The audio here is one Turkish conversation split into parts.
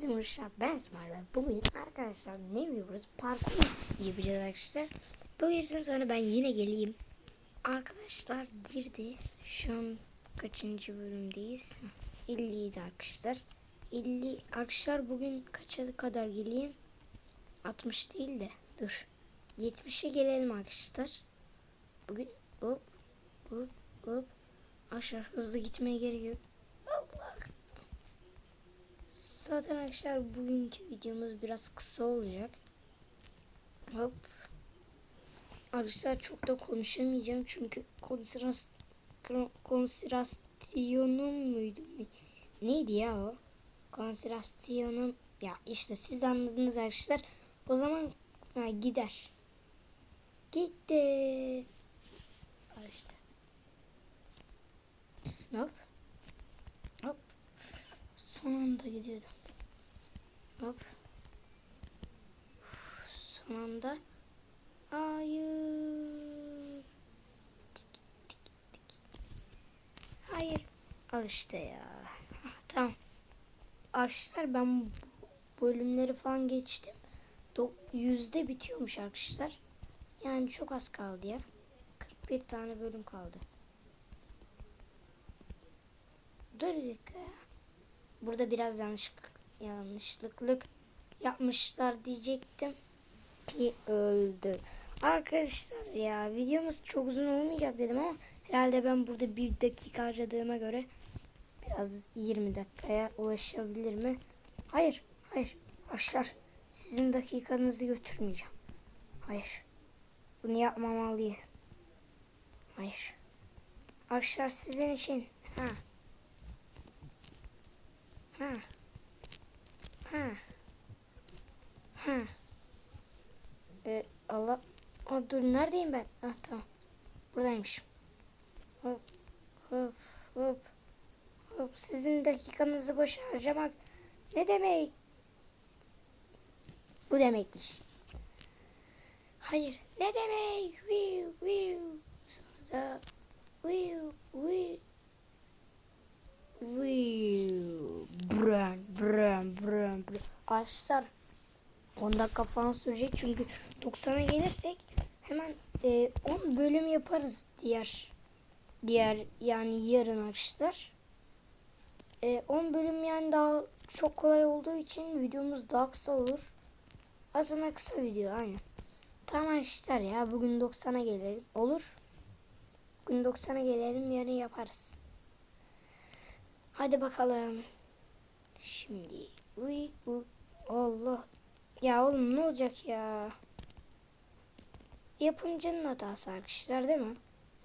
Hepinize merhaba ben İsmail ve bugün arkadaşlar ne yapıyoruz? Parkur yapacağız arkadaşlar. Bu yüzden sonra ben yine geleyim. Arkadaşlar girdi. Şu an kaçıncı bölümdeyiz? 57 arkadaşlar. 50 arkadaşlar bugün kaça kadar geleyim? 60 değil de dur. 70'e gelelim arkadaşlar. Bugün hop hop hop aşağı hızlı gitmeye gerek yok. Allah. Zaten arkadaşlar bugünkü videomuz biraz kısa olacak. Hop. Arkadaşlar çok da konuşamayacağım çünkü konsiras konsantrasyonum muydu? Neydi ya o? Konsantrasyonum ya işte siz anladınız arkadaşlar. O zaman ha, gider. Gitti. Al. Hop. Hop. Son anda gidiyordum. Hop. Son anda. Hayır. Tik, tik, tik. Hayır. Al işte ya. Tamam. Arkadaşlar ben bu bölümleri falan geçtim. Yüzde bitiyormuş arkadaşlar. Yani çok az kaldı ya. 41 tane bölüm kaldı. Dur bir dakika. Burada biraz yanlışlık yanlışlıklık yapmışlar diyecektim ki öldü. Arkadaşlar ya videomuz çok uzun olmayacak dedim ama herhalde ben burada bir dakika harcadığıma göre biraz 20 dakikaya ulaşabilir mi? Hayır, hayır. Arkadaşlar sizin dakikanızı götürmeyeceğim. Hayır. Bunu yapmamalıyım. Hayır. Arkadaşlar sizin için. Ha. Ha. Ha. Ha. E, Allah. Aa, dur neredeyim ben? Ah tamam. Buradaymışım. Hop. Hop. Hop. Hop. Sizin dakikanızı boş harcamak ne demek? Bu demekmiş. Hayır. Ne demek? Wiu, wiu. Sonra da wiu, wiu. Wiu. Brön, brön, brön, brön. Arkadaşlar 10 dakika falan sürecek çünkü 90'a gelirsek hemen e, 10 bölüm yaparız diğer diğer yani yarın arkadaşlar. E, 10 bölüm yani daha çok kolay olduğu için videomuz daha kısa olur. Aslında kısa video aynen. Tamam arkadaşlar ya bugün 90'a gelelim. Olur. Bugün 90'a gelelim yarın yaparız. Hadi bakalım. Şimdi uy, uy. Allah. Ya oğlum ne olacak ya? Yapımcının hatası arkadaşlar değil mi?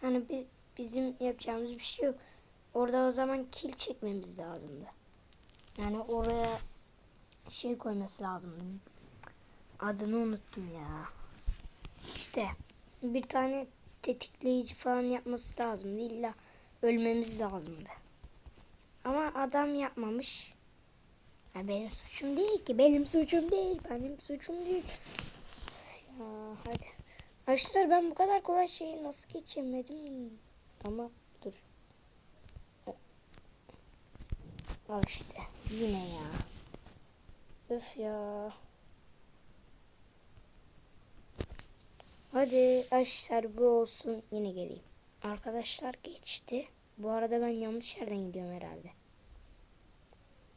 Hani biz, bizim yapacağımız bir şey yok. Orada o zaman kil çekmemiz lazımdı. Yani oraya şey koyması lazımdı. Adını unuttum ya. İşte bir tane tetikleyici falan yapması lazımdı. İlla ölmemiz lazımdı. Ama adam yapmamış. Ya benim suçum değil ki. Benim suçum değil. Benim suçum değil. Ya hadi. Arkadaşlar ben bu kadar kolay şeyi nasıl geçemedim? Ama dur. Al işte. Yine ya. Öf ya. Hadi arkadaşlar bu olsun. Yine geleyim. Arkadaşlar geçti. Bu arada ben yanlış yerden gidiyorum herhalde.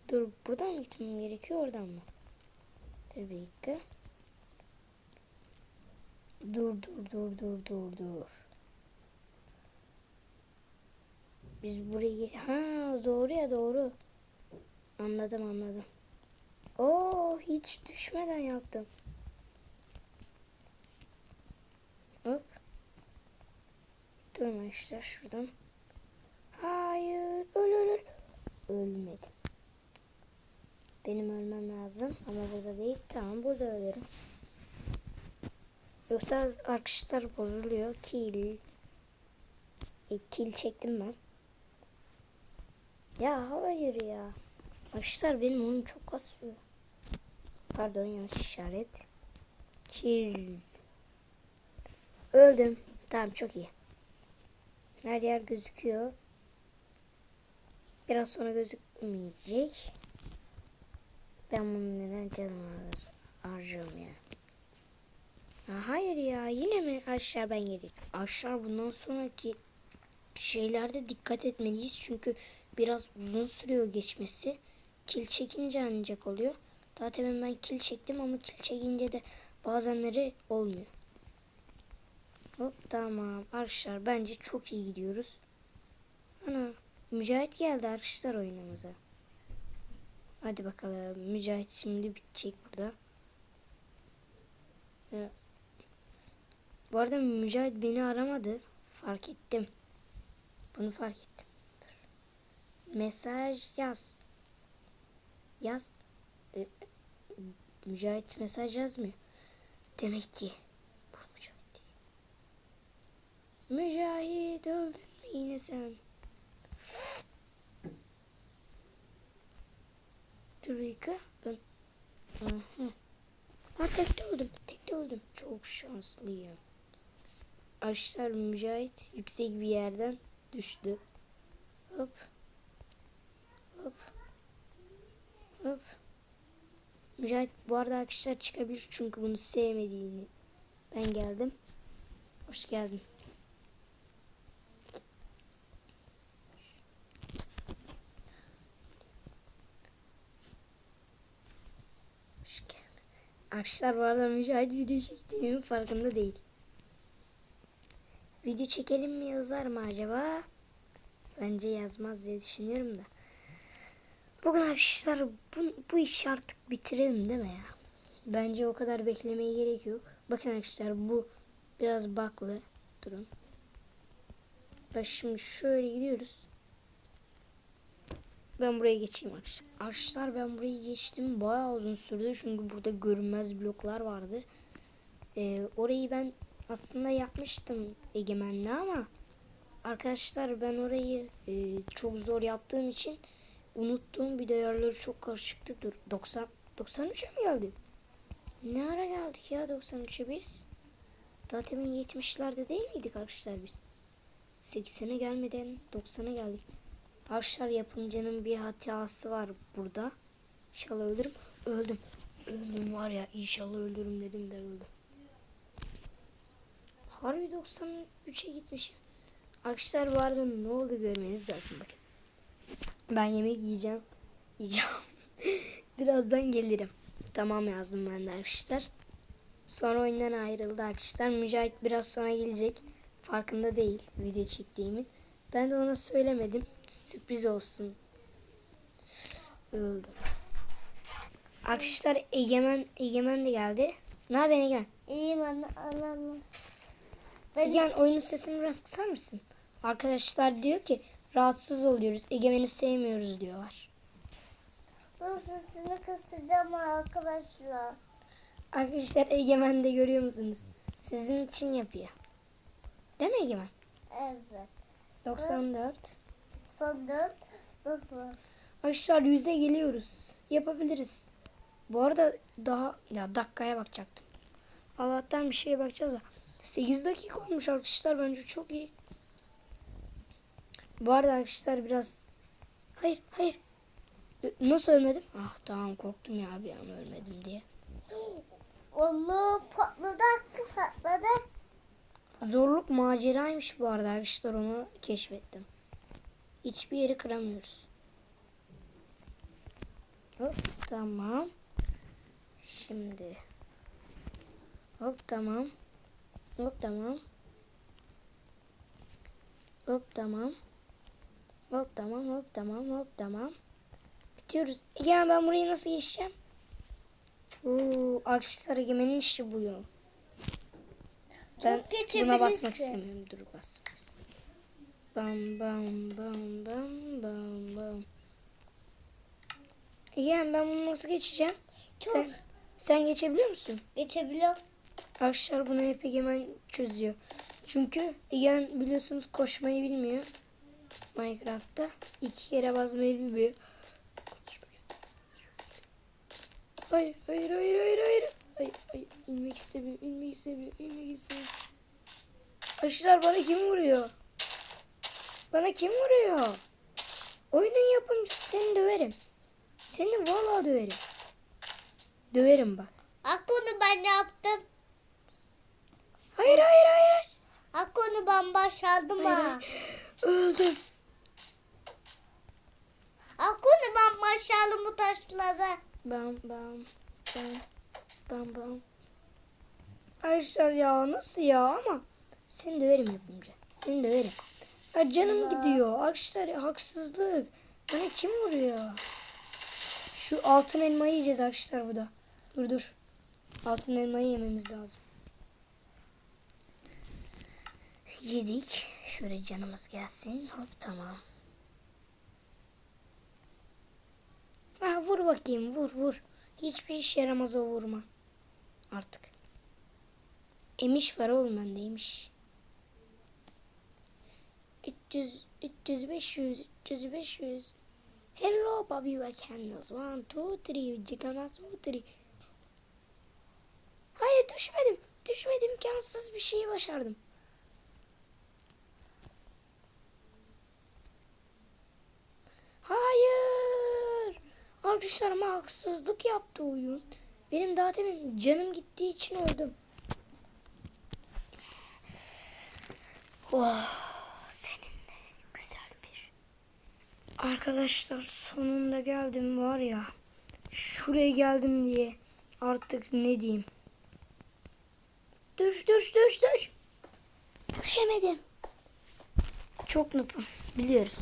Dur buradan mı gitmem gerekiyor oradan mı? Dur bir dakika. Dur dur dur dur dur dur. Biz buraya ha doğru ya doğru. Anladım anladım. Oo hiç düşmeden yaptım. Hop. Durma işte şuradan. Hayır öl öl öl. Ölmedim. Benim ölmem lazım ama burada değil. Tamam burada ölürüm. Yoksa arkadaşlar bozuluyor. Kill. E, kill çektim ben. Ya hayır ya. Arkadaşlar benim oyun çok kasıyor. Pardon yanlış işaret. Kill. Öldüm. Tamam çok iyi. Her yer gözüküyor. Biraz sonra gözükmeyecek. Ben bunu neden canımı harcıyorum ya? ya? Hayır ya yine mi aşağı ben geliyorum. Aşağı bundan sonraki şeylerde dikkat etmeliyiz. Çünkü biraz uzun sürüyor geçmesi. Kil çekince ancak oluyor. Daha temin ben kil çektim ama kil çekince de bazenleri olmuyor. Hop tamam arkadaşlar bence çok iyi gidiyoruz. Ana Mücahit geldi arkadaşlar oyunumuza. Hadi bakalım Mücahit şimdi bitecek burada. Ee, bu arada Mücahit beni aramadı. Fark ettim. Bunu fark ettim. Dur. Mesaj yaz. Yaz. Ee, Mücahit mesaj yazmıyor. Demek ki bu Mücahit. Mücahit öldün mü yine sen? Dur. Aha. Ha tekte öldüm. Tekte öldüm. Çok şanslıyım. Arkadaşlar Mücahit yüksek bir yerden düştü. Hop. Hop. Hop. Mücahit bu arada arkadaşlar çıkabilir çünkü bunu sevmediğini. Ben geldim. Hoş geldin. Hoş geldin. Arkadaşlar bu arada Mücahit video çektiğimin farkında değil. Video çekelim mi yazar mı acaba? Bence yazmaz diye düşünüyorum da. Bugün arkadaşlar bu, bu işi artık bitirelim değil mi ya? Bence o kadar beklemeye gerek yok. Bakın arkadaşlar bu biraz baklı. Durun. Bak şimdi şöyle gidiyoruz. Ben buraya geçeyim arkadaşlar. Arkadaşlar ben burayı geçtim. Bayağı uzun sürdü. Çünkü burada görünmez bloklar vardı. Ee, orayı ben aslında yapmıştım egemenle ama arkadaşlar ben orayı e, çok zor yaptığım için unuttum. Bir de yerleri çok karışıktı. Dur 90 93'e mi geldim? Ne ara geldik ya 93'e biz? Daha temin 70'lerde değil miydik arkadaşlar biz? 80'e gelmeden 90'a geldik. Arkadaşlar yapımcının bir hatası var burada. İnşallah ölürüm. Öldüm. Öldüm var ya inşallah ölürüm dedim de öldüm. Harbi 93'e gitmişim. Arkadaşlar bu arada ne oldu görmeniz lazım bakın. Ben yemek yiyeceğim. Yiyeceğim. Birazdan gelirim. Tamam yazdım ben de arkadaşlar. Sonra oyundan ayrıldı arkadaşlar. Mücahit biraz sonra gelecek. Farkında değil video çektiğimin. Ben de ona söylemedim. Sürpriz olsun. Öldüm. Arkadaşlar Egemen Egemen de geldi. Ne haber Egemen? İyiyim anne anlamı. Egemen oyunun sesini biraz kısar mısın? Arkadaşlar diyor ki rahatsız oluyoruz. Egemen'i sevmiyoruz diyorlar. Dur sesini kısacağım arkadaşlar. Arkadaşlar Egemen de görüyor musunuz? Sizin için yapıyor. Değil mi Egemen? Evet. 94. Son dört. Dur dur. Arkadaşlar 100'e geliyoruz. Yapabiliriz. Bu arada daha ya dakikaya bakacaktım. Allah'tan bir şeye bakacağız da. 8 dakika olmuş arkadaşlar bence çok iyi. Bu arada arkadaşlar biraz hayır hayır nasıl ölmedim? Ah tamam korktum ya bir an ölmedim diye. Allah patladı patladı. Zorluk maceraymış bu arada arkadaşlar onu keşfettim. Hiçbir yeri kıramıyoruz. Hop tamam. Şimdi. Hop tamam. Hop tamam. Hop tamam. Hop tamam hop tamam hop tamam. Bitiyoruz. Egemen ben burayı nasıl geçeceğim? Oo, arkadaşlar Egemen'in işi bu yol. Ben Çok geçebilirsin. buna basmak istemiyorum. Dur istemiyorum. Bam bam bam bam bam bam. Egemen ben bunu nasıl geçeceğim? Çok- Sen, sen geçebiliyor musun? Geçebiliyorum. Arkadaşlar bunu hep Egemen çözüyor. Çünkü Egemen biliyorsunuz koşmayı bilmiyor. Minecraft'ta. iki kere basmayı bilmiyor. Hayır, hayır, hayır, hayır, hayır. Hayır, hayır. İnmek istemiyorum, inmek istemiyorum, inmek istemiyorum. Arkadaşlar bana kim vuruyor? Bana kim vuruyor? Oyunun yapımcısı seni döverim. Seni vallahi döverim. Döverim bak. Akunu ben yaptım. Hayır hayır hayır. hayır. Akunu ben başardım ha. Öldüm. Akunu ben başardım bu taşları. Bam bam bam bam bam. Arkadaşlar ya nasıl ya ama seni döverim yapınca. Seni döverim. Ya canım Allah. gidiyor. Arkadaşlar haksızlık. Bana kim vuruyor? Şu altın elmayı yiyeceğiz arkadaşlar burada. Dur dur. Altın elmayı yememiz lazım. Yedik. Şöyle canımız gelsin. Hop tamam. Ha, vur bakayım vur vur. Hiçbir işe yaramaz o vurma. Artık. Emiş var oğlum bende emiş. 300, 300, 500, 300, 500. Hello Bobby ve Canvas. One, two, three. Çıkamaz two, three. Hayır düşmedim. Düşmedim. İmkansız bir şeyi başardım. Hayır. Arkadaşlar ama haksızlık yaptı oyun. Benim daha demin canım gittiği için öldüm. Oh, seninle güzel bir. Arkadaşlar sonunda geldim var ya. Şuraya geldim diye artık ne diyeyim. Düş düş düş düş. Düşemedim. Çok nupum. Biliyoruz.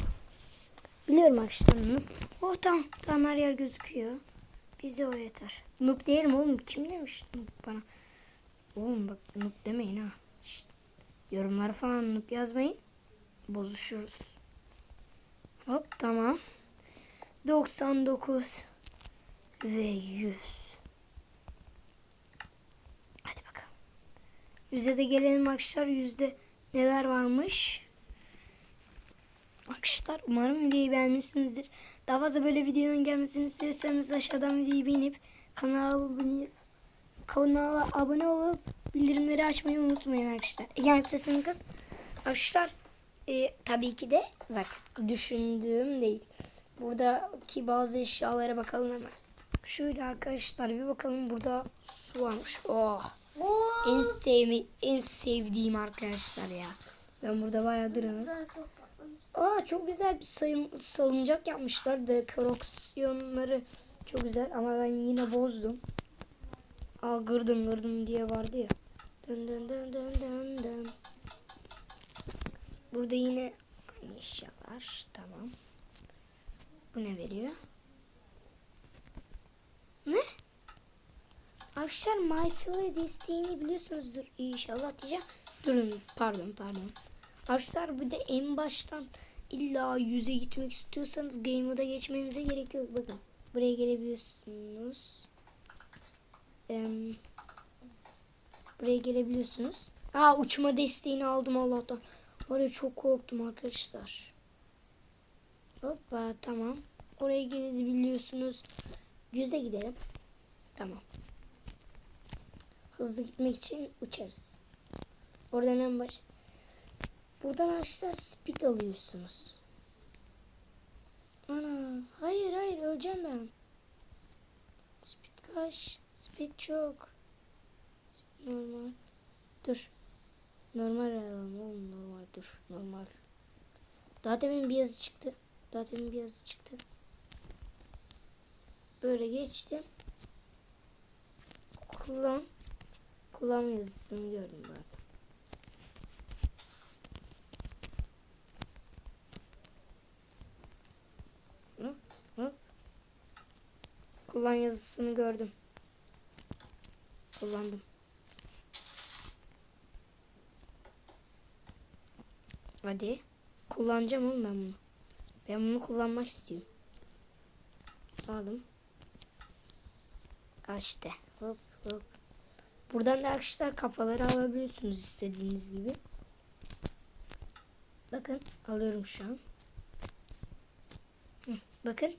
Biliyorum arkadaşlar noob. Oh tamam. Tamam her yer gözüküyor. Bize o yeter. Noob değilim oğlum. Kim demiş noob bana? Oğlum bak noob demeyin ha. Şşt. Yorumlara falan noob yazmayın. Bozuşuruz. Hop tamam. 99 ve 100. Hadi bakalım. Yüze de gelelim arkadaşlar. Yüzde neler varmış? Arkadaşlar umarım videoyu beğenmişsinizdir. Daha fazla böyle videonun gelmesini istiyorsanız aşağıdan videoyu beğenip kanala abone, kanala abone olup bildirimleri açmayı unutmayın arkadaşlar. Yani sesini kız. Arkadaşlar e, tabii ki de bak düşündüğüm değil. Buradaki bazı eşyalara bakalım hemen. Şöyle arkadaşlar bir bakalım burada su varmış. Oh. En sevmi en sevdiğim arkadaşlar ya. Ben burada bayağı patlamış. Aa çok güzel bir sayın, salıncak yapmışlar. Dekorasyonları çok güzel ama ben yine bozdum. Aa gırdım gırdım diye vardı ya. Dön dön dön dön dön dön. Burada yine eşyalar. Tamam. Bu ne veriyor? Ne? Arkadaşlar My Fila desteğini biliyorsunuzdur inşallah diyeceğim. Durun pardon pardon. Arkadaşlar bir de en baştan illa yüze gitmek istiyorsanız Game Mode'a geçmenize gerek yok. Bakın buraya gelebiliyorsunuz. Buraya gelebiliyorsunuz. Aa uçma desteğini aldım Allah'tan. Var ya çok korktum arkadaşlar. Hoppa tamam. Oraya gelebiliyorsunuz. Yüze gidelim. Tamam. Hızlı gitmek için uçarız. Oradan en baş. Buradan arkadaşlar speed alıyorsunuz. Ana, hayır hayır öleceğim ben. Speed kaç? Speed. Normal. Dur. Normal alalım oğlum normal dur. Normal. Daha demin bir yazı çıktı. Daha demin bir yazı çıktı. Böyle geçtim. Kullan. Kullan yazısını gördüm bu arada. Kullan yazısını gördüm. Kullandım. Hadi. Kullanacağım oğlum ben bunu. Ben bunu kullanmak istiyorum. Aldım. Al işte. Hop hop. Buradan da arkadaşlar kafaları alabiliyorsunuz istediğiniz gibi. Bakın alıyorum şu an. Hı, bakın.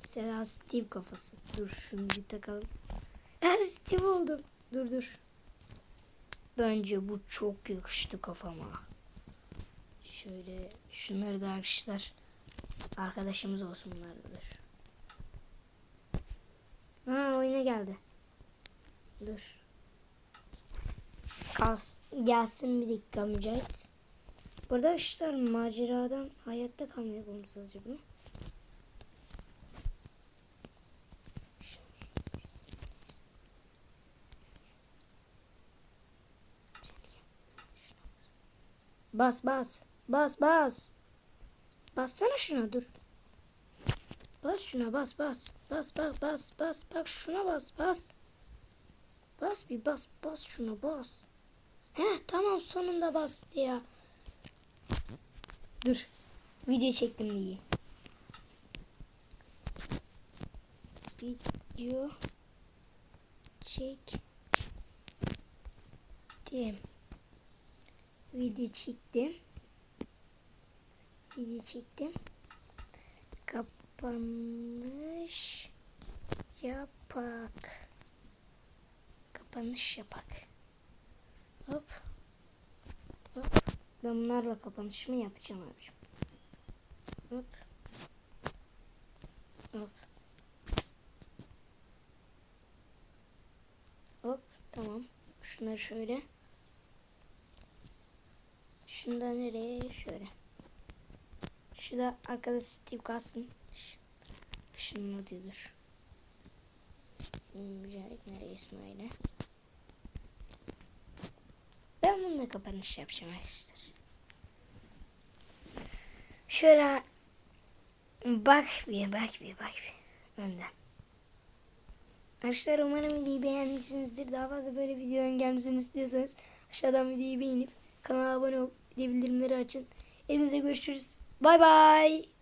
Mesela Steve kafası. Dur şunu bir takalım. Steve oldum. Dur dur. Bence bu çok yakıştı kafama. Şöyle şunları da arkadaşlar arkadaşımız olsun bunlar da dur. Ha oyuna geldi. Dur. Kas, gelsin bir dakika Mücahit. Burada işler maceradan hayatta kalmaya bulmuş acaba. Bas bas. Bas bas. Bassana şuna dur. Bas şuna bas bas. Bas bas bas bas bak şuna bas bas. Bas bir bas bas şuna bas. Heh tamam sonunda bastı ya. Dur. Video çektim diye. Video çektim. Video çektim. Video çektim. Kapanış yapak. Kapanış yapak. Hop. Hop. Ben bunlarla kapanışımı yapacağım abicim. Hop. Hop. Hop. Tamam. Şunları şöyle. Şunu da nereye? Şöyle. Şu da arkada Steve kalsın. Şunun adıdır. Mücahit nereye İsmail'e? Ben bununla kapanış yapacağım arkadaşlar. Şöyle bak bir bak bir bak bir önden. Arkadaşlar umarım videoyu beğenmişsinizdir. Daha fazla böyle videoların gelmesini istiyorsanız aşağıdan videoyu beğenip kanala abone olup bildirimleri açın. Elinize görüşürüz. Bay bay.